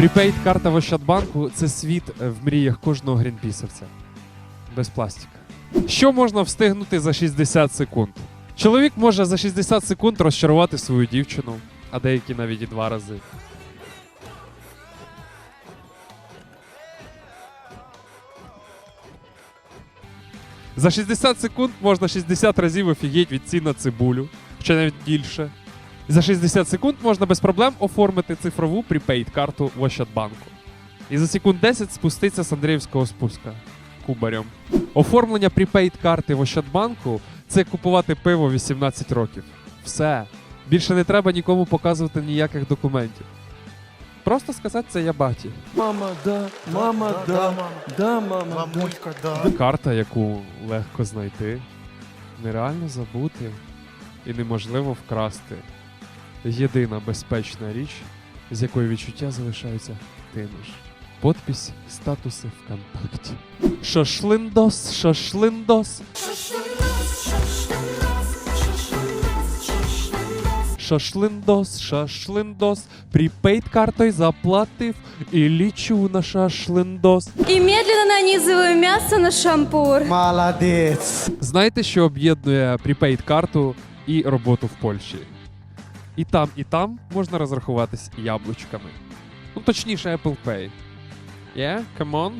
Припейд карта в Ощадбанку це світ в мріях кожного грінпісовця. Без пластика. Що можна встигнути за 60 секунд? Чоловік може за 60 секунд розчарувати свою дівчину, а деякі навіть і два рази. За 60 секунд можна 60 разів офігеть від цін на цибулю, ще навіть більше. За 60 секунд можна без проблем оформити цифрову припейд-карту в Ощадбанку. І за секунд 10 спуститься з Андріївського спуска кубарем. Оформлення припейд-карти в Ощадбанку це купувати пиво 18 років. Все. Більше не треба нікому показувати ніяких документів. Просто сказати це я баті. Мама, да, мама, да, да, мама, да. Мамулька, да. Карта, яку легко знайти, нереально забути і неможливо вкрасти. Єдина безпечна річ, з якою відчуття залишаються тими ж. Подпись, статуси ВКонтакті. Шашлиндос, шашлиндос. Шашлиндос, шашлиндос. Припейд картой заплатив і лічу на шашлиндос. И медленно нанизываю мясо на шампур. Молодець. Знаєте, що об'єднує припейд карту і роботу в Польщі? І там, і там можна розрахуватись яблучками. Ну, точніше, Apple Pay. Yeah, come on.